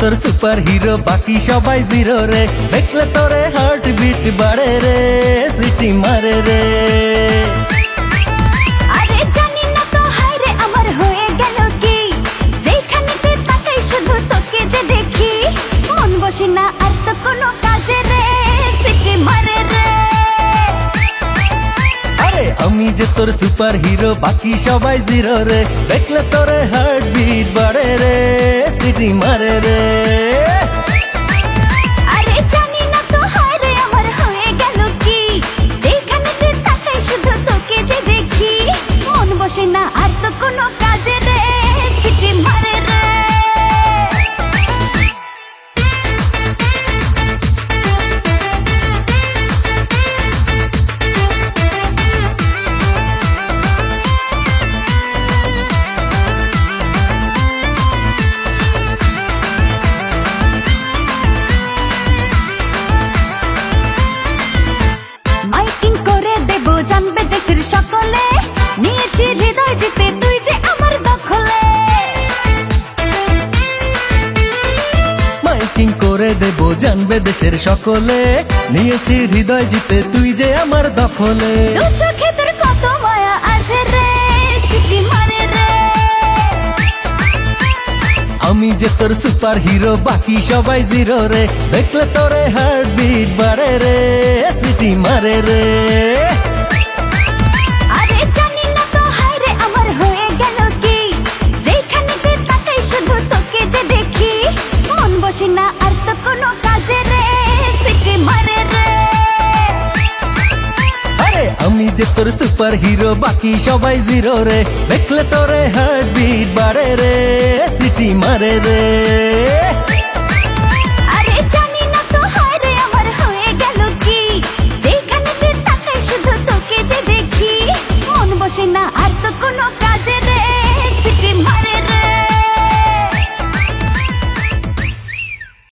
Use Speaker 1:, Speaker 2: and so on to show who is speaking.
Speaker 1: তোর super hero বাকি সবাই জিরো রে। দেখলে তোরে হার্ট বিট বাড়ে রে সিটি মারে রে।
Speaker 2: না যে আর তো কোনো কাজে সিটি মারে
Speaker 1: আরে আমি যে তোর সুপার হিরো বাকি সবাই জিরো রে। দেখলে তোরে হার্ট সিটি মারে
Speaker 2: সকলে নিয়েছি হৃদয় জিতে তুই যে আমার দখলে
Speaker 1: মাইকিং করে দেব জানবে দেশের সকলে। নিয়েছি হৃদয় জিতে তুই যে আমার দখলে
Speaker 2: চোখে তোর কত মায়া আছে রে সিটি মারে রে।
Speaker 1: আমি যে তোর সুপার হিরো বাকি সবাই জিরো রে। দেখলে তোরে হার্ট বিট বাড়ে রে সিটি মারে রে। যে তোর সুপার হিরো বাকি সবাই জিরো রে। দেখলে তোরে হার্ট বিট বাড়ে রে সিটি মারে রে।